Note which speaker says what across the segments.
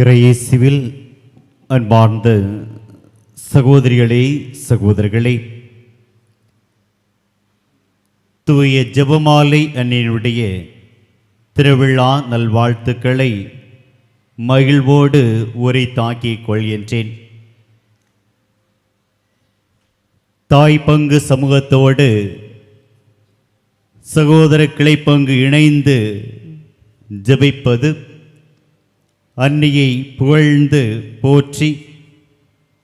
Speaker 1: இறையேசுவில் அன்பார்ந்த சகோதரிகளே சகோதரர்களே தூய ஜெபமாலை அன்னையினுடைய திருவிழா நல்வாழ்த்துக்களை மகிழ்வோடு உரை தாக்கிக் கொள்கின்றேன். தாய் பங்கு சமூகத்தோடு சகோதர கிளைப்பங்கு இணைந்து ஜெபிப்பது அன்னியை புகழ்ந்து போற்றி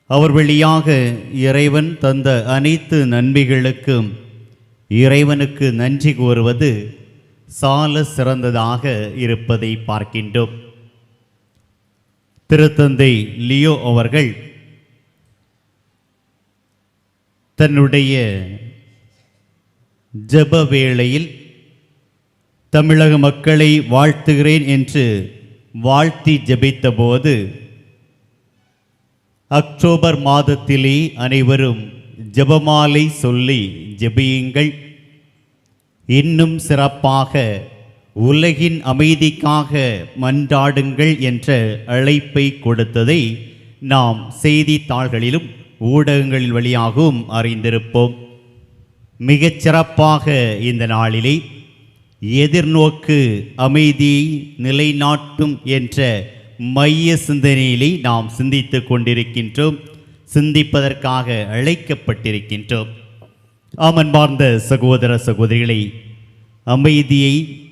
Speaker 1: அவர் வழியாக இறைவன் தந்த அனைத்து நன்மைகளுக்கும் இறைவனுக்கு நன்றி கூறுவது சால சிறந்ததாக இருப்பதை பார்க்கின்றோம். திருத்தந்தை லியோ அவர்கள் தன்னுடைய ஜப வேளையில் தமிழக மக்களை வாழ்த்துகிறேன் என்று வாழ்த்தி ஜெபித்தபோது அக்டோபர் மாதத்திலே அனைவரும் ஜெபமாலை சொல்லி ஜெபியுங்கள். இன்னும் சிறப்பாக உலகின் அமைதிக்காக மன்றாடுங்கள் என்ற அழைப்பை கொடுத்ததை நாம் செய்தித்தாள்களிலும் ஊடகங்களின் வழியாகவும் அறிந்திருப்போம். மிகச் சிறப்பாக இந்த நாளிலே எதிர்நோக்கு அமைதியை நிலைநாட்டும் என்ற மைய சிந்தனையிலே நாம் சிந்தித்து கொண்டிருக்கின்றோம். சிந்திப்பதற்காக அழைக்கப்பட்டிருக்கின்றோம். ஆமன்பார்ந்த சகோதர சகோதரிகளை அமைதியை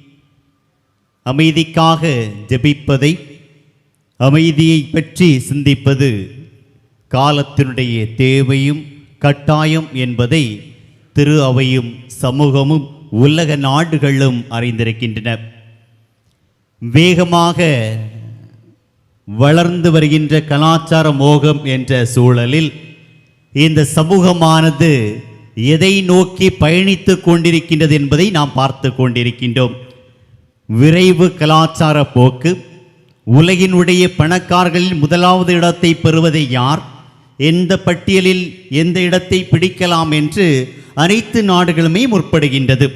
Speaker 1: அமைதிக்காக ஜெபிப்பதை அமைதியை பற்றி சிந்திப்பது காலத்தினுடைய தேவையும் கட்டாயம் என்பதை திரு அவையும் சமூகமும் உலக நாடுகளும் அறிந்திருக்கின்றன. வேகமாக வளர்ந்து வருகின்ற கலாச்சார மோகம் என்ற சூழலில் இந்த சமூகமானது எதை நோக்கி பயணித்துக் கொண்டிருக்கின்றது என்பதை நாம் பார்த்து கொண்டிருக்கின்றோம். விரைவு கலாச்சார போக்கு உலகினுடைய பணக்காரர்களில் முதலாவது இடத்தை பெறுவது யார் எந்த பட்டியலில் எந்த இடத்தை பிடிக்கலாம் என்று அனைத்து நாடுகளுமே முற்படுகின்றது.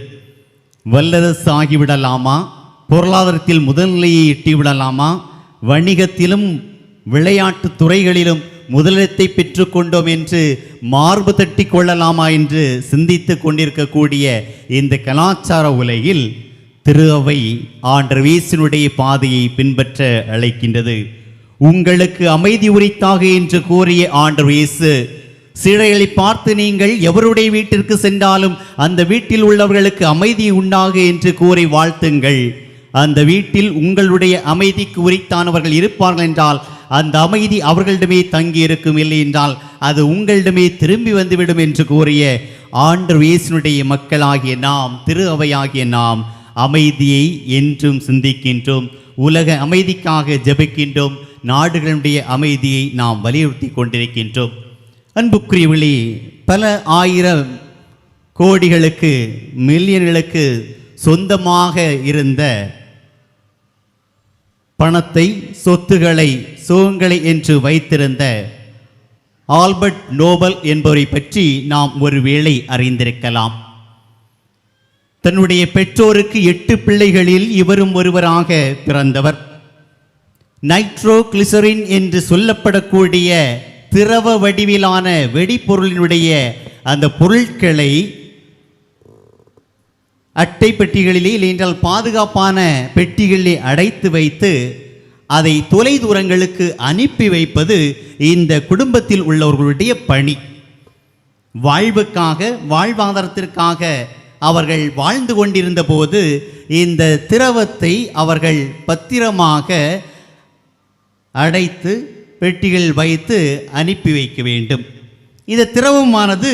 Speaker 1: வல்லரசு ஆகிவிடலாமா பொருளாதாரத்தில் முதல்நிலையை எட்டிவிடலாமா? வணிகத்திலும் விளையாட்டு துறைகளிலும் முதலிடத்தை பெற்றுக்கொண்டோம் என்று மார்பு தட்டி கொள்ளலாமா என்று சிந்தித்து கொண்டிருக்கக்கூடிய இந்த கலாச்சார உலகில் திரு அவை ஆண்டர் வீசினுடைய பாதையை பின்பற்ற அழைக்கின்றது. உங்களுக்கு அமைதி உரித்தாக என்று கூறிய ஆண்டர் இயேசு சீழைகளை பார்த்து நீங்கள் எவருடைய வீட்டிற்கு சென்றாலும் அந்த வீட்டில் உள்ளவர்களுக்கு அமைதி உண்டாக என்று கூறி வாழ்த்துங்கள். அந்த வீட்டில் உங்களுடைய அமைதிக்கு உரித்தானவர்கள் இருப்பார்கள் என்றால் அந்த அமைதி அவர்களிடமே தங்கி இருக்கும் இல்லை என்றால் அது உங்களிடமே திரும்பி வந்துவிடும் என்று கூறிய ஆண்டு இயேசுனுடைய மக்களாகிய நாம் திரு அவையாகிய நாம் அமைதியை என்றும் சிந்திக்கின்றோம் உலக அமைதிக்காக ஜெபிக்கின்றோம் நாடுகளுடைய அமைதியை நாம் வலியுறுத்தி கொண்டிருக்கின்றோம். அன்புக்குரியவர்களே பல ஆயிரம் கோடிகளுக்கு மில்லியன்களுக்கு சொந்தமாக இருந்த பணத்தை சொத்துகளை சுகங்களை என்று வைத்திருந்த ஆல்பர்ட் நோபல் என்பவரை பற்றி நாம் ஒருவேளை அறிந்திருக்கலாம். தன்னுடைய பெற்றோருக்கு எட்டு பிள்ளைகளில் இவரும் ஒருவராக பிறந்தவர். நைட்ரோ கிளிசரின் என்று சொல்லப்படக்கூடிய திரவ வடிவிலான வெடிப்பொருளினுடைய அந்த பொருட்களை அட்டை பெட்டிகளிலே இல்லையென்றால் பாதுகாப்பான பெட்டிகளிலே அடைத்து வைத்து அதை தொலை தூரங்களுக்கு அனுப்பி வைப்பது இந்த குடும்பத்தில் உள்ளவர்களுடைய பணி. வாழ்வுக்காக வாழ்வாதாரத்திற்காக அவர்கள் வாழ்ந்து கொண்டிருந்த போது இந்த திரவத்தை அவர்கள் பத்திரமாக அடைத்து பெட்டிகள் வைத்து அனுப்பி வைக்க வேண்டும். இந்த திரவமானது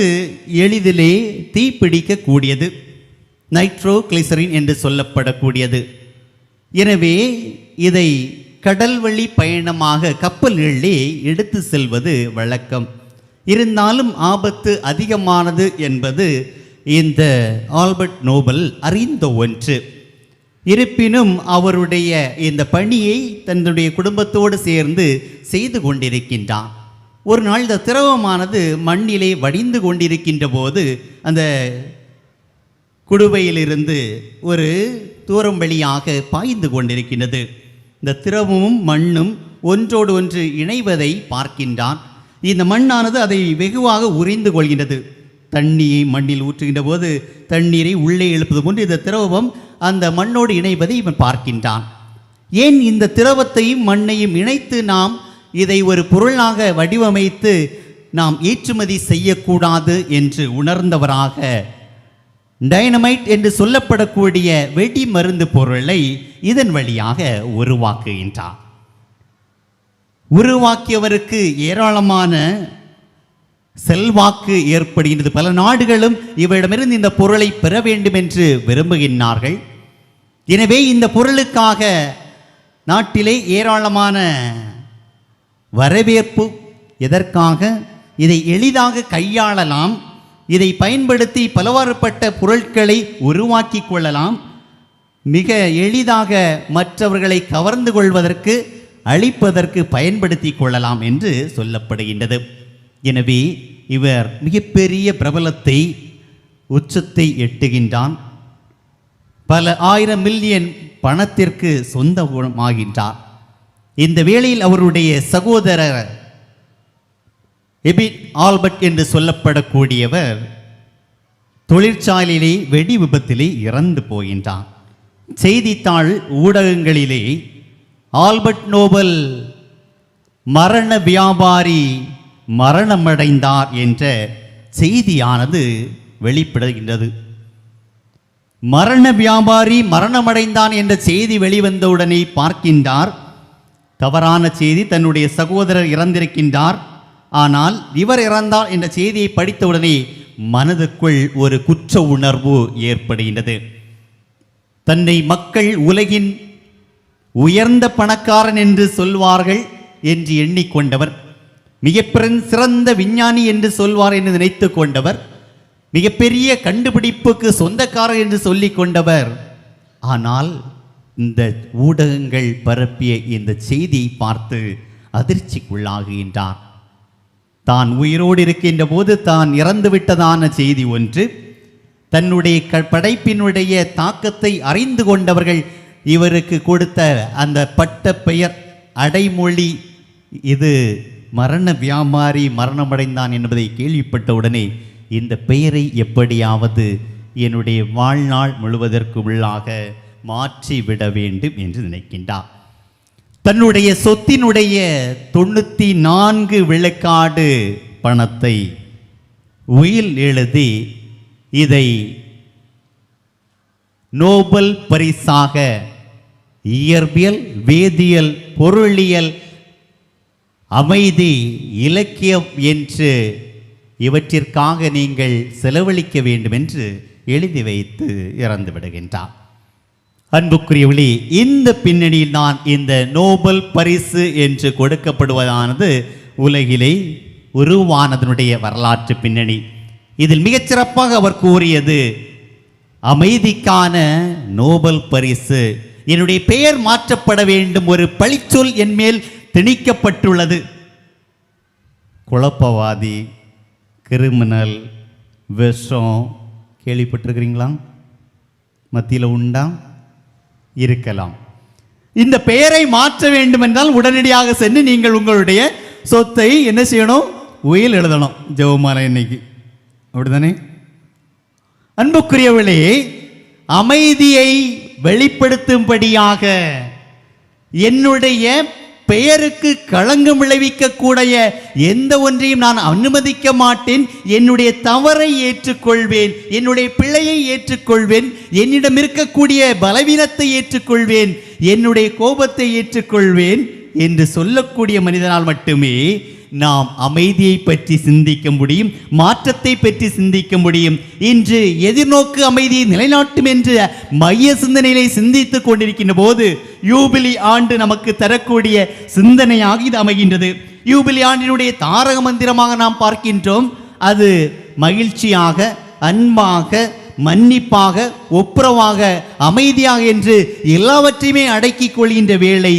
Speaker 1: எளிதிலே தீப்பிடிக்கக்கூடியது நைட்ரோ கிளிசரின் என்று சொல்லப்படக்கூடியது. எனவே இதை கடல்வழி பயணமாக கப்பல்களிலே எடுத்து செல்வது வழக்கம். இருந்தாலும் ஆபத்து அதிகமானது என்பது இந்த ஆல்பர்ட் நோபல் அறிந்த ஒன்று. இருப்பினும் அவருடைய இந்த பணியை தன்னுடைய குடும்பத்தோடு சேர்ந்து செய்து கொண்டிருக்கின்றான். ஒரு நாள் இந்த திரவமானது மண்ணிலே வடிந்து கொண்டிருக்கின்ற போது அந்த குடுவையிலிருந்து ஒரு தூரம் வழியாக பாய்ந்து கொண்டிருக்கின்றது. இந்த திரவமும் மண்ணும் ஒன்றோடு ஒன்று இணைவதை பார்க்கின்றான். இந்த மண்ணானது அதை வெகுவாக உறைந்து கொள்கின்றது. தண்ணியை மண்ணில் ஊற்றுகின்ற போது தண்ணீரை உள்ளே எழுப்பது போன்று இந்த திரவம் அந்த மண்ணோடு இணைவதை இவன் பார்க்கின்றான். ஏன் இந்த திரவத்தையும் மண்ணையும் இணைத்து நாம் இதை ஒரு பொருளாக வடிவமைத்து நாம் ஏற்றுமதி செய்யக்கூடாது என்று உணர்ந்தவராக டைனமைட் என்று சொல்லப்படக்கூடிய வெடி மருந்து பொருளை இதன் வழியாக உருவாக்குகின்றார் உருவாக்கியவருக்கு ஏராளமான செல்வாக்கு ஏற்படுகின்றது. பல நாடுகளும் இவரிடமிருந்து இந்த பொருளை பெற வேண்டும் என்று விரும்புகின்றார்கள். எனவே இந்த பொருளுக்காக நாட்டிலே ஏராளமான வரவேற்பு எதற்காக இதை எளிதாக கையாளலாம் இதை பயன்படுத்தி பலவாறுபட்ட பொருட்களை உருவாக்கி கொள்ளலாம் மிக எளிதாக மற்றவர்களை கவர்ந்து கொள்வதற்கு அழிப்பதற்கு பயன்படுத்தி கொள்ளலாம் என்று சொல்லப்படுகின்றது. எனவே இவர் மிகப்பெரிய பிரபலத்தை உச்சத்தை எட்டுகின்றான். பல ஆயிரம் மில்லியன் பணத்திற்கு சொந்தமாகின்றார். இந்த வேளையில் அவருடைய சகோதரர் எபிட் ஆல்பர்ட் என்று சொல்லப்படக்கூடியவர் தொழிற்சாலையிலே வெடி விபத்திலே இறந்து போகின்றார். செய்தித்தாள் ஊடகங்களிலே ஆல்பர்ட் நோபல் மரண வியாபாரி மரணமடைந்தார் என்ற செய்தியானது வெளிப்படுகின்றது. மரண வியாபாரி மரணமடைந்தான் என்ற செய்தி வெளிவந்தவுடனே பார்க்கின்றார். தவறான செய்தி தன்னுடைய சகோதரர் இறந்திருக்கின்றார். ஆனால் இவர் இறந்தார் என்ற செய்தியை படித்தவுடனே மனதுக்குள் ஒரு குற்ற உணர்வு ஏற்படுகின்றது. தன்னை மக்கள் உலகின் உயர்ந்த பணக்காரன் என்று சொல்வார்கள் என்று எண்ணிக்கொண்டவர். மிகப்பெரும் சிறந்த விஞ்ஞானி என்று சொல்வார் என்று நினைத்து கொண்டவர் மிகப்பெரிய கண்டுபிடிப்புக்கு சொந்தக்காரர் என்று சொல்லி கொண்டவர் ஆனால் இந்த ஊடகங்கள் பரப்பிய இந்த செய்தியை பார்த்து அதிர்ச்சிக்குள்ளாகுகின்றார் தான் உயிரோடு இருக்கின்ற போது தான் இறந்துவிட்டதான செய்தி ஒன்று தன்னுடைய க படைப்பினுடைய தாக்கத்தை அறிந்து கொண்டவர்கள் இவருக்கு கொடுத்த அந்த பட்ட பெயர் அடைமொழி. இது மரண வியாபாரி மரணமடைந்தான் என்பதை கேள்விப்பட்டவுடனே இந்த பெயரை எப்படியாவது என்னுடைய வாழ்நாள் முழுவதற்கு உள்ளாக மாற்றிவிட வேண்டும் என்று நினைக்கின்றார். தன்னுடைய சொத்தினுடைய தொண்ணூற்றி நான்கு விழுக்காடு பணத்தை உயில் எழுதி இதை நோபல் பரிசாக இயற்பியல் வேதியியல் பொருளியல் அமைதி இலக்கியம் என்று இவற்றிற்காக நீங்கள் செலவழிக்க வேண்டும் என்று எழுதி வைத்து இறந்து விடுகின்றார். அன்புக்குரியவளி இந்த பின்னணியில் தான் இந்த நோபல் பரிசு என்று கொடுக்கப்படுவதானது உலகிலே உருவானதனுடைய வரலாற்று பின்னணி. இதில் மிகச்சிறப்பாக அவர் கூறியது அமைதிக்கான நோபல் பரிசு. என்னுடைய பெயர் மாற்றப்பட வேண்டும். ஒரு பழிச்சொல் என் மேல் திணிக்கப்பட்டுள்ளது. குழப்பவாதி கிரிமினல் விஷம் கேள்விப்பட்டிருக்கிறீங்களா? மத்தியில் உண்டா? இருக்கலாம். இந்த பெயரை மாற்ற வேண்டும் என்றால் உடனடியாக சென்று நீங்கள் உங்களுடைய சொத்தை என்ன செய்யணும்? உயில் எழுதணும். ஜெவமாலை இன்னைக்கு. அப்படிதானே அன்புக்குரியவளே அமைதியை வெளிப்படுத்தும்படியாக என்னுடைய பெயருக்கு களங்கம் விளைவிக்கக்கூடிய எந்த ஒன்றையும் நான் அனுமதிக்க மாட்டேன். என்னுடைய தவறை ஏற்றுக்கொள்வேன். என்னுடைய பிழையை ஏற்றுக்கொள்வேன். என்னிடம் இருக்கக்கூடிய பலவீனத்தை ஏற்றுக்கொள்வேன். என்னுடைய கோபத்தை ஏற்றுக்கொள்வேன் என்று சொல்லக்கூடிய மனிதனால் மட்டுமே நாம் அமைதியை பற்றி சிந்திக்க முடியும் மாற்றத்தை பற்றி சிந்திக்க முடியும். இன்று எதிர்நோக்கு அமைதியை நிலைநாட்டும் என்ற மைய சிந்தனையிலே சிந்தித்துக் கொண்டிருக்கின்ற போது யூபிலி ஆண்டு நமக்கு தரக்கூடிய சிந்தனையாக இது அமைகின்றது. யூபிலி ஆண்டினுடைய தாரக மந்திரமாக நாம் பார்க்கின்றோம். அது மகிழ்ச்சியாக அன்பாக மன்னிப்பாக ஒப்புரவாக அமைதியாக என்று எல்லாவற்றையுமே அடக்கிக் கொள்கின்ற வேளை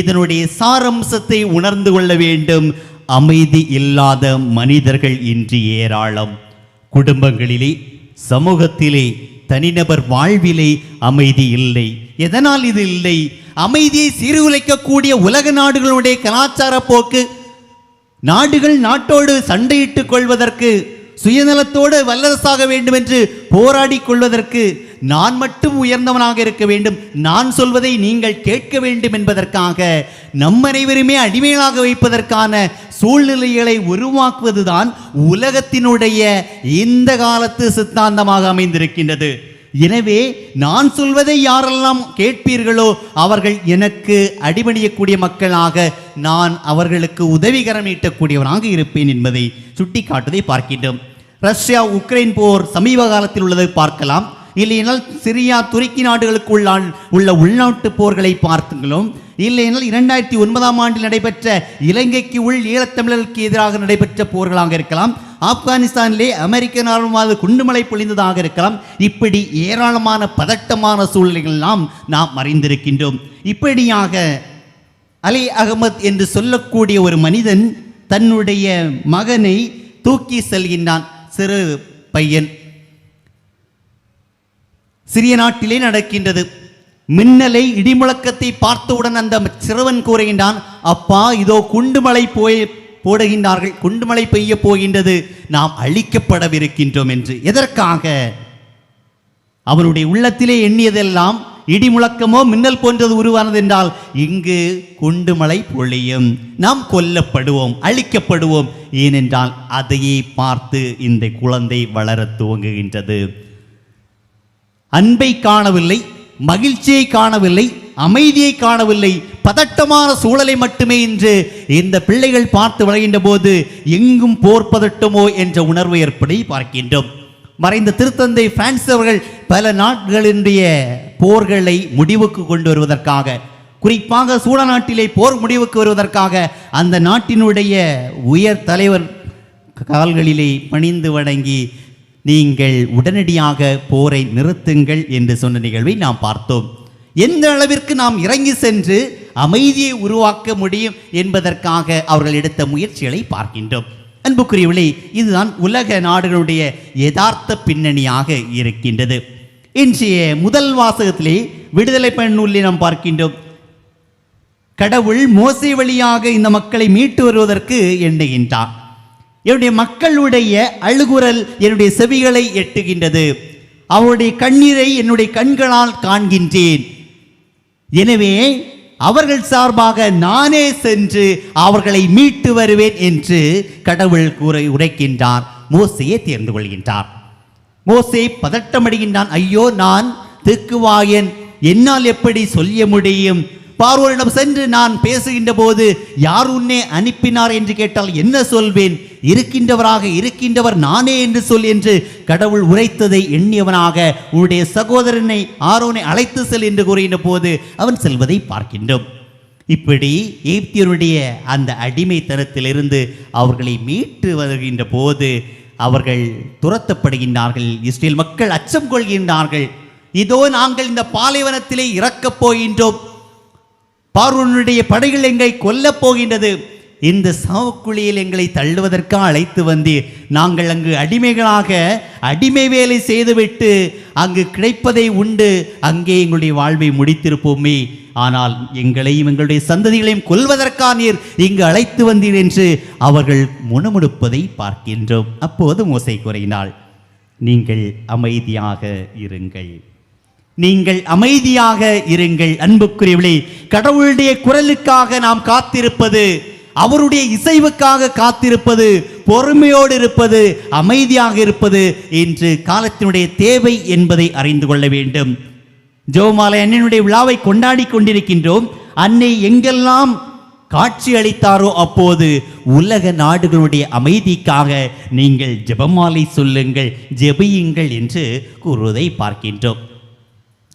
Speaker 1: இதனுடைய சாரம்சத்தை உணர்ந்து கொள்ள வேண்டும். அமைதி இல்லாத மனிதர்கள் இன்று ஏராளம். குடும்பங்களிலே சமூகத்திலே தனிநபர் வாழ்விலே அமைதி இல்லை. எதனால் இது இல்லை? அமைதியை சீர்குலைக்கக்கூடிய உலக நாடுகளுடைய கலாச்சார போக்கு நாடுகள் நாட்டோடு சண்டையிட்டுக் கொள்வதற்கு சுயநலத்தோடு வல்லரசாக வேண்டும் என்று போராடி கொள்வதற்கு நான் மட்டும் உயர்ந்தவனாக இருக்க வேண்டும். நான் சொல்வதை நீங்கள் கேட்க வேண்டும் என்பதற்காக நம் அனைவருமே அடிமையாக வைப்பதற்கான சூழ்நிலைகளை உருவாக்குவதுதான் உலகத்தினுடைய இந்த காலத்து சித்தாந்தமாக அமைந்திருக்கின்றது. எனவே நான் சொல்வதை யாரெல்லாம் கேட்பீர்களோ அவர்கள் எனக்கு அடிபணியக்கூடிய மக்களாக நான் அவர்களுக்கு உதவிகரம் ஈட்டக்கூடியவனாக இருப்பேன் என்பதை சுட்டிக்காட்டுவதை பார்க்கின்றோம். ரஷ்யா உக்ரைன் போர் சமீப காலத்தில் உள்ளதை பார்க்கலாம். இல்லையென்றால் சிரியா துருக்கி நாடுகளுக்குள்ளால் உள்ள உள்நாட்டு போர்களை பார்த்துங்களும். இல்லையென்றால் இரண்டாயிரத்தி ஒன்பதாம் ஆண்டில் நடைபெற்ற இலங்கைக்கு உள் ஈழத்தமிழருக்கு எதிராக நடைபெற்ற போர்களாக இருக்கலாம். ஆப்கானிஸ்தானிலே அமெரிக்க நார்மலாக குண்டுமலை பொழிந்ததாக இருக்கலாம். இப்படி ஏராளமான பதட்டமான சூழ்நிலைகள் எல்லாம் நாம் அறிந்திருக்கின்றோம். இப்படியாக அலி அகமத் என்று சொல்லக்கூடிய ஒரு மனிதன் தன்னுடைய மகனை தூக்கி செல்கின்றான். சிறு பையன். சிறிய நாட்டிலே நடக்கின்றது. மின்னலை இடிமுழக்கத்தை பார்த்தவுடன் அந்த சிறுவன் கூறுகின்றான் அப்பா இதோ குண்டுமலை போய் போடுகின்றார்கள். குண்டுமலை பெய்ய போகின்றது. நாம் அழிக்கப்படவிருக்கின்றோம் என்று. எதற்காக? அவனுடைய உள்ளத்திலே எண்ணியதெல்லாம் இடி முழக்கமோ மின்னல் போன்றது உருவானது என்றால் இங்கு குண்டுமலை பொழியும். நாம் கொல்லப்படுவோம் அழிக்கப்படுவோம். ஏனென்றால் அதையே பார்த்து இந்த குழந்தை வளரத் துவங்குகின்றது. அன்பை காணவில்லை மகிழ்ச்சியை காணவில்லை அமைதியை காணவில்லை பதட்டமான சூழலை மட்டுமே இன்று இந்த பிள்ளைகள் பார்த்து விளைகின்ற போது எங்கும் போர் பதட்டமோ என்ற உணர்வு ஏற்படி பார்க்கின்றோம். மறைந்த திருத்தந்தை பிரான்ஸ் அவர்கள் பல நாட்களினுடைய போர்களை முடிவுக்கு கொண்டு வருவதற்காக குறிப்பாக சூழ நாட்டிலே போர் முடிவுக்கு வருவதற்காக அந்த நாட்டினுடைய உயர் தலைவர் கால்களிலே பணிந்து வணங்கி நீங்கள் உடனடியாக போரை நிறுத்துங்கள் என்று சொன்ன நிகழ்வை நாம் பார்த்தோம். எந்த அளவிற்கு நாம் இறங்கி சென்று அமைதியை உருவாக்க முடியும் என்பதற்காக அவர்கள் எடுத்த முயற்சிகளை பார்க்கின்றோம். அன்புக்குரியவில்லை இதுதான் உலக நாடுகளுடைய யதார்த்த பின்னணியாக இருக்கின்றது. இன்றைய முதல் வாசகத்திலே விடுதலை பெண் நூலில் நாம் பார்க்கின்றோம். கடவுள் மோசை வழியாக இந்த மக்களை மீட்டு வருவதற்கு எண்ணுகின்றார் என்னுடைய மக்களுடைய அழுகுரல் என்னுடைய செவிகளை எட்டுகின்றது. அவருடைய கண்ணீரை என்னுடைய கண்களால் காண்கின்றேன். எனவே அவர்கள் சார்பாக நானே சென்று அவர்களை மீட்டு வருவேன் என்று கடவுள் கூற உரைக்கின்றார். மோசையை தேர்ந்து கொள்கின்றார். மோசை பதட்டமடைகின்றான். ஐயோ நான் திக்குவாயன். என்னால் எப்படி சொல்ல முடியும்? பார்வோனிடம் சென்று நான் பேசுகின்ற போது யார் உன்னை அனுப்பினார்? என்று கேட்டால் என்ன சொல்வேன்? இருக்கின்றவராக இருக்கின்றவர் நானே என்று சொல் என்று கடவுள் உரைத்ததை எண்ணியவனாக உன்னுடைய சகோதரனை ஆரோனை அழைத்து செல் என்று கூறுகின்ற போது அவன் செல்வதை பார்க்கின்றோம். இப்படி ஏப்தியருடைய அந்த அடிமைத்தனத்திலிருந்து அவர்களை மீட்டு வருகின்ற போது அவர்கள் துரத்தப்படுகின்றார்கள் இஸ்ரேல் மக்கள் அச்சம் கொள்கின்றார்கள். இதோ நாங்கள் இந்த பாலைவனத்திலே இறக்கப் போகின்றோம். பார்வனுடைய படைகள் எங்களை கொல்லப் போகின்றது. இந்த சாவுக்குழியில் எங்களை தள்ளுவதற்காக அழைத்து வந்தீர் நாங்கள் அங்கு அடிமைகளாக அடிமை வேலை செய்துவிட்டு அங்கு கிடைப்பதை உண்டு. அங்கே எங்களுடைய வாழ்வை முடித்திருப்போமே. ஆனால் எங்களையும் எங்களுடைய சந்ததிகளையும் கொல்வதற்காக நீர் இங்கு அழைத்து வந்தீர் என்று அவர்கள் முணுமுணுப்பதை பார்க்கின்றோம். அப்போது மோசை கூறினாள் நீங்கள் அமைதியாக இருங்கள். நீங்கள் அமைதியாக இருங்கள். அன்புக்குரியவளே கடவுளுடைய குரலுக்காக நாம் காத்திருப்பது அவருடைய இசைவுக்காக காத்திருப்பது பொறுமையோடு இருப்பது அமைதியாக இருப்பது என்று காலத்தினுடைய தேவை என்பதை அறிந்து கொள்ள வேண்டும். ஜோமாலை அண்ணனுடைய விழாவை கொண்டாடி கொண்டிருக்கின்றோம். அன்னை எங்கெல்லாம் காட்சி அளித்தாரோ அப்போது உலக நாடுகளுடைய அமைதிக்காக நீங்கள் ஜெபமாலை சொல்லுங்கள் ஜெபியுங்கள் என்று கூறுவதை பார்க்கின்றோம்.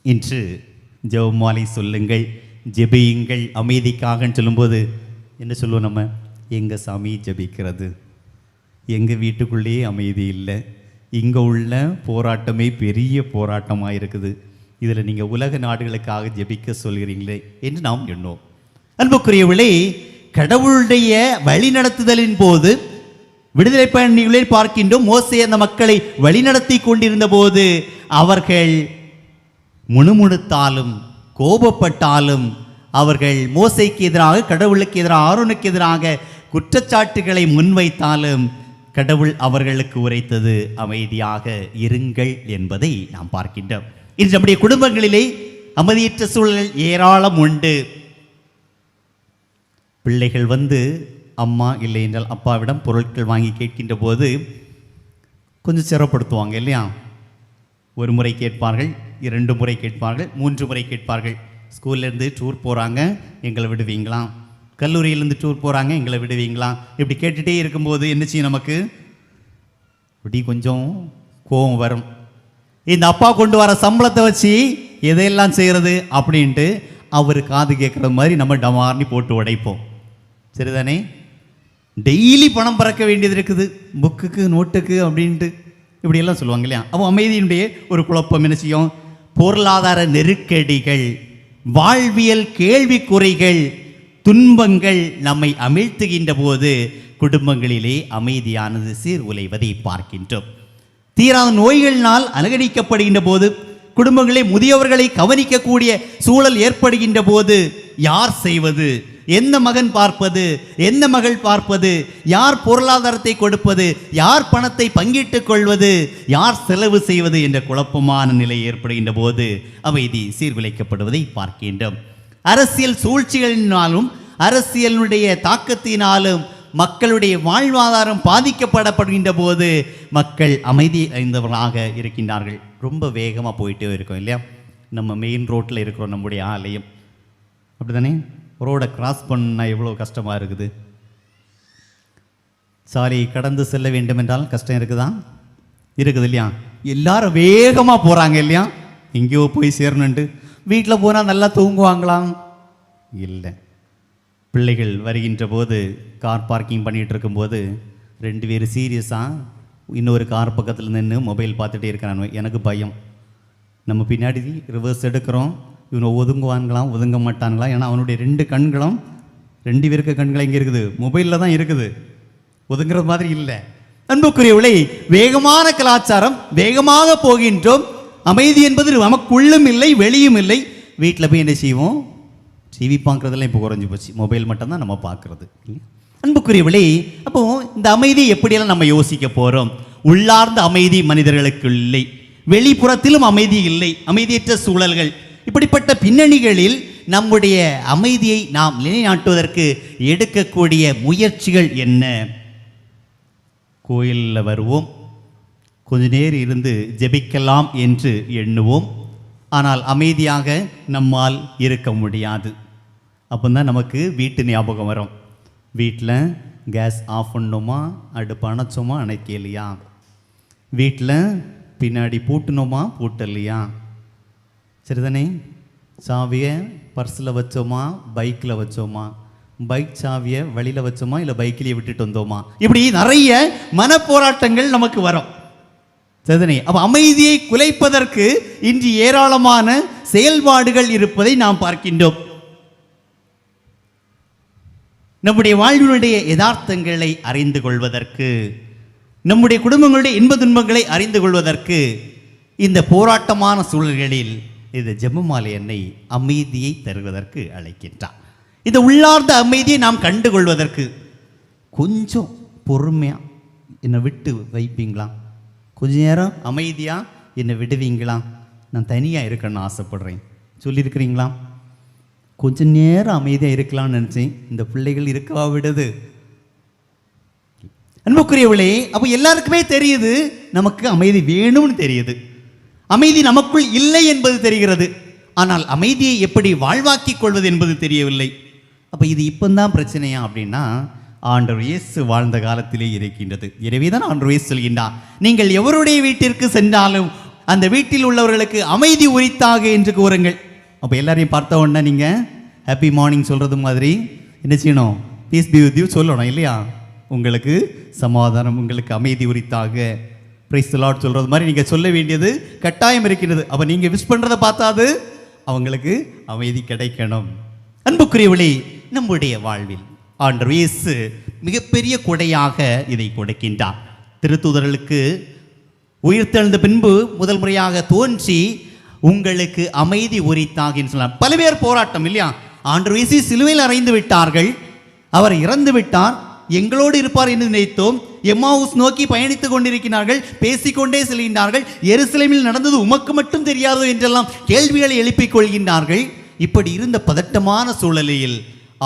Speaker 1: இன்று ஜெபமாலை சொல்லுங்கள் ஜெபியுங்கள் அமைதிக்காகன்னு சொல்லும்போது என்ன சொல்லுவோம் நம்ம? எங்கள் சாமி ஜெபிக்கிறது? எங்கள் வீட்டுக்குள்ளேயே அமைதி இல்லை. இங்கே உள்ள போராட்டமே பெரிய போராட்டமாக இருக்குது. இதில் நீங்கள் உலக நாடுகளுக்காக ஜெபிக்க சொல்கிறீங்களே என்று நாம் எண்ணோம் அன்புக்குரியவர்களே கடவுளுடைய வழிநடத்துதலின் போது விடுதலை பயணிகளில் பார்க்கின்றோம் மோசே அந்த மக்களை வழிநடத்தி கொண்டிருந்த போது அவர்கள் முணுமுணுத்தாலும் கோபப்பட்டாலும் அவர்கள் மோசைக்கு எதிராக கடவுளுக்கு எதிராக ஆரோனுக்கு எதிராக குற்றச்சாட்டுகளை முன்வைத்தாலும் கடவுள் அவர்களுக்கு உரைத்தது அமைதியாக இருங்கள் என்பதை நாம் பார்க்கின்றோம். இன்று நம்முடைய குடும்பங்களிலே அமைதியற்ற சூழல் ஏராளம் உண்டு. பிள்ளைகள் வந்து அம்மா இல்லை என்றால் அப்பாவிடம் பொருட்கள் வாங்கி கேட்கின்ற போது கொஞ்சம் சிரமப்படுத்துவாங்க இல்லையா? ஒரு முறை கேட்பார்கள் இரண்டு முறை கேட்பார்கள் மூன்று முறை கேட்பார்கள். ஸ்கூல்லேருந்து டூர் போகிறாங்க எங்களை விடுவீங்களாம் கல்லூரியிலேருந்து டூர் போகிறாங்க எங்களை விடுவீங்களா? இப்படி கேட்டுகிட்டே இருக்கும்போது என்ன செய்யும் நமக்கு? இப்படி கொஞ்சம் கோபம் வரும். இந்த அப்பா கொண்டு வர சம்பளத்தை வச்சு எதையெல்லாம் செய்கிறது அப்படின்ட்டு அவர் காது கேட்குற மாதிரி நம்ம டமார்னி போட்டு உடைப்போம். சரிதானே? டெய்லி பணம் பறக்க வேண்டியது இருக்குது. புக்குக்கு நோட்டுக்கு அப்படின்ட்டு இப்படியெல்லாம் சொல்லுவாங்க இல்லையா? அப்போ அமைதியினுடைய ஒரு குழப்பம் என்ன செய்யும்? பொருளாதார நெருக்கடிகள் வாழ்வியல் கேள்விக்குறைகள் துன்பங்கள் நம்மை அமிழ்த்துகின்ற போது குடும்பங்களிலே அமைதியானது சீர் உலைவதை பார்க்கின்றோம். தீராத நோய்களினால் அலகடிக்கப்படுகின்ற போது குடும்பங்களே முதியவர்களை கவனிக்கக்கூடிய சூழல் ஏற்படுகின்ற போது யார் செய்வது? எந்த மகன் பார்ப்பது? எந்த மகள் பார்ப்பது? யார் பொருளாதாரத்தை கொடுப்பது? யார் பணத்தை பங்கிட்டுக் கொள்வது? யார் செலவு செய்வது என்ற குழப்பமான நிலை ஏற்படுகின்ற போது அமைதி சீர்குலைக்கப்படுவதை பார்க்கின்றோம். அரசியல் சூழ்ச்சிகளினாலும் அரசியலினுடைய தாக்கத்தினாலும் மக்களுடைய வாழ்வாதாரம் பாதிக்கப்படப்படுகின்ற போது மக்கள் அமைதி அறிந்தவர்களாக இருக்கின்றார்கள். ரொம்ப வேகமாக போயிட்டே இருக்கோம் இல்லையா? நம்ம மெயின் ரோட்டில் இருக்கிறோம் நம்முடைய ஆலயம். அப்படிதானே ரோடை கிராஸ் பண்ணால் எவ்வளோ கஷ்டமாக இருக்குது? சாரி கடந்து செல்ல வேண்டும் என்றாலும் கஷ்டம் இருக்குதா? இருக்குது இல்லையா? எல்லாரும் வேகமாக போகிறாங்க இல்லையா? எங்கேயோ போய் சேரணுன்ட்டு வீட்டில் போனால் நல்லா தூங்குவாங்களாம் இல்லை. பிள்ளைகள் வருகின்ற போது கார் பார்க்கிங் பண்ணிகிட்டு இருக்கும்போது ரெண்டு பேர் சீரியஸாக இன்னொரு கார் பக்கத்தில் நின்று மொபைல் பார்த்துட்டே இருக்கிறான் எனக்கு பயம். நம்ம பின்னாடி ரிவர்ஸ் எடுக்கிறோம். இவனை ஒதுங்குவான்களாம் ஒதுங்க மாட்டான்களாம் ஏன்னா அவனுடைய ரெண்டு கண்களும் ரெண்டு பேருக்கு கண்கள் எங்கே இருக்குது? மொபைலில் தான் இருக்குது. ஒதுங்குற மாதிரி இல்லை. அன்புக்குரியவளை வேகமான கலாச்சாரம் வேகமாக போகின்றோம். அமைதி என்பது நமக்குள்ளும் இல்லை வெளியும் இல்லை. வீட்டில் போய் என்ன செய்வோம்? டிவி பார்க்குறதெல்லாம் இப்போ குறைஞ்சி போச்சு. மொபைல் மட்டும்தான் நம்ம பார்க்குறது. அன்புக்குரியவளே அப்போ இந்த அமைதி எப்படியெல்லாம் நம்ம யோசிக்க போகிறோம் உள்ளார்ந்த அமைதி மனிதர்களுக்கு இல்லை. வெளிப்புறத்திலும் அமைதி இல்லை. அமைதியற்ற சூழல்கள். இப்படிப்பட்ட பின்னணிகளில் நம்முடைய அமைதியை நாம் நிலைநாட்டுவதற்கு எடுக்கக்கூடிய முயற்சிகள் என்ன? கோயிலில் வருவோம். கொஞ்ச நேரம் இருந்து ஜெபிக்கலாம் என்று எண்ணுவோம். ஆனால் அமைதியாக நம்மால் இருக்க முடியாது. அப்போ தான் நமக்கு வீட்டு ஞாபகம் வரும். வீட்டில் கேஸ் ஆஃப் பண்ணணுமா அடுப்பு அணைச்சோமா? அணைக்கலையா? வீட்டில் பின்னாடி பூட்டணுமா? பூட்டலையா? சரிதானே சாவியை பர்ஸில் வச்சோமா பைக்கில் வச்சோமா? பைக் சாவியை வழியில் வச்சோமா இல்லை பைக்கிலேயே விட்டுட்டு வந்தோமா? இப்படி நிறைய மனப்போராட்டங்கள் நமக்கு வரும். சரிதானே அப்போ அமைதியை குலைப்பதற்கு இன்று ஏராளமான செயல்பாடுகள் இருப்பதை நாம் பார்க்கின்றோம். நம்முடைய வாழ்வினுடைய யதார்த்தங்களை அறிந்து கொள்வதற்கு நம்முடைய குடும்பங்களுடைய இன்ப துன்பங்களை அறிந்து கொள்வதற்கு இந்த போராட்டமான சூழல்களில் இந்த ஜெபமாலை என்னை அமைதியை தருவதற்கு அழைக்கின்றார் இந்த உள்ளார்ந்த அமைதியை நாம் கண்டு கொள்வதற்கு கொஞ்சம் பொறுமையாக என்னை விட்டு வைப்பீங்களா? கொஞ்ச நேரம் அமைதியாக என்னை விடுவீங்களா? நான் தனியாக இருக்கணும்னு ஆசைப்படுறேன். சொல்லியிருக்கிறீங்களா? கொஞ்ச நேரம் அமைதியாக இருக்கலாம்னு நினச்சேன். இந்த பிள்ளைகள் இருக்கவா விடுது? அன்புக்குரியவளே அப்போ எல்லாருக்குமே தெரியுது நமக்கு அமைதி வேணும்னு தெரியுது. அமைதி நமக்குள் இல்லை என்பது தெரிகிறது. ஆனால் அமைதியை எப்படி வாழ்வாக்கிக் கொள்வது என்பது தெரியவில்லை. அப்போ இது இப்போந்தான் பிரச்சனையா அப்படின்னா ஆண்டவர் இயேசு வாழ்ந்த காலத்திலே இருக்கின்றது. எனவே தான் ஆண்டவர் இயேசு சொல்கின்றார் நீங்கள் எவருடைய வீட்டிற்கு சென்றாலும் அந்த வீட்டில் உள்ளவர்களுக்கு அமைதி உரித்தாக என்று கூறுங்கள். அப்போ எல்லாரையும் பார்த்த உடனே நீங்கள் ஹாப்பி மார்னிங் சொல்கிறது மாதிரி என்ன செய்யணும்? பீஸ் பி வித் யூ சொல்லணும் இல்லையா? உங்களுக்கு சமாதானம் உங்களுக்கு அமைதி உரித்தாக பிரைஸ் லார்ட் சொல்கிறது மாதிரி நீங்கள் சொல்ல வேண்டியது கட்டாயம் இருக்கிறது அப்போ நீங்கள் விஷ் பண்ணுறதை பார்த்தாது அவங்களுக்கு அமைதி கிடைக்கணும். அன்புக்குரியவளே நம்முடைய வாழ்வில் ஆண்டர் இயேசு மிகப்பெரிய கொடையாக இதை கொடுக்கின்றார். திருத்துதர்களுக்கு உயிர்த்தெழுந்த பின்பு முதல் முறையாக தோன்றி உங்களுக்கு அமைதி உரித்தாகின்னு சொல்லலாம் பல பேர் போராட்டம் இல்லையா? ஆண்டர் இயேசு சிலுவையில் அறைந்து விட்டார்கள். அவர் இறந்து விட்டார். எங்களோடு இருப்பார் என்று நினைத்தோம். எம்மாவுஸ் நோக்கி பயணித்துக் கொண்டிருக்கிறார்கள் பேசிக்கொண்டே செல்கின்றார்கள் எருசலேமில் நடந்தது உமக்கு மட்டும் தெரியாதோ என்றெல்லாம் கேள்விகளை எழுப்பிக் கொள்கின்றார்கள். இப்படி இருந்த பதட்டமான சூழலில்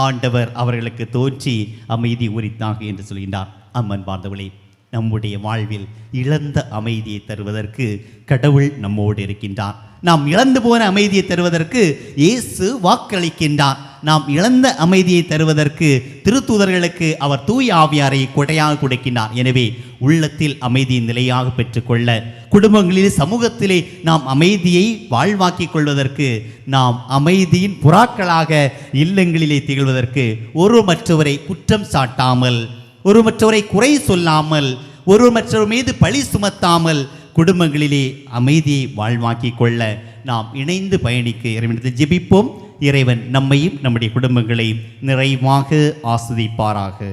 Speaker 1: ஆண்டவர் அவர்களுக்கு தோற்றி அமைதி உரித்தாக என்று சொல்கின்றார். அம்மன் பார்த்தவளே நம்முடைய வாழ்வில் இழந்த அமைதியை தருவதற்கு கடவுள் நம்மோடு இருக்கின்றார். நாம் இழந்து போன அமைதியை தருவதற்கு இயேசு வாக்களிக்கின்றார். நாம் இழந்த அமைதியை தருவதற்கு திருத்தூதர்களுக்கு அவர் தூய் ஆவியாரை கொடையாக கொடுக்கினார் எனவே உள்ளத்தில் அமைதியை நிலையாக பெற்றுக்கொள்ள குடும்பங்களில் சமூகத்திலே நாம் அமைதியை வாழ்வாக்கிக் கொள்வதற்கு நாம் அமைதியின் புறாக்களாக இல்லங்களிலே திகழ்வதற்கு ஒரு மற்றவரை குற்றம் சாட்டாமல் ஒரு மற்றவரை குறை சொல்லாமல் ஒரு மற்றவர் மீது பழி சுமத்தாமல் குடும்பங்களிலே அமைதியை வாழ்வாக்கிக் கொள்ள நாம் இணைந்து பயணிக்க இறைவனத்தை ஜெபிப்போம். இறைவன் நம்மையும் நம்முடைய குடும்பங்களையும் நிறைவாக ஆஸ்வதிப்பாராக.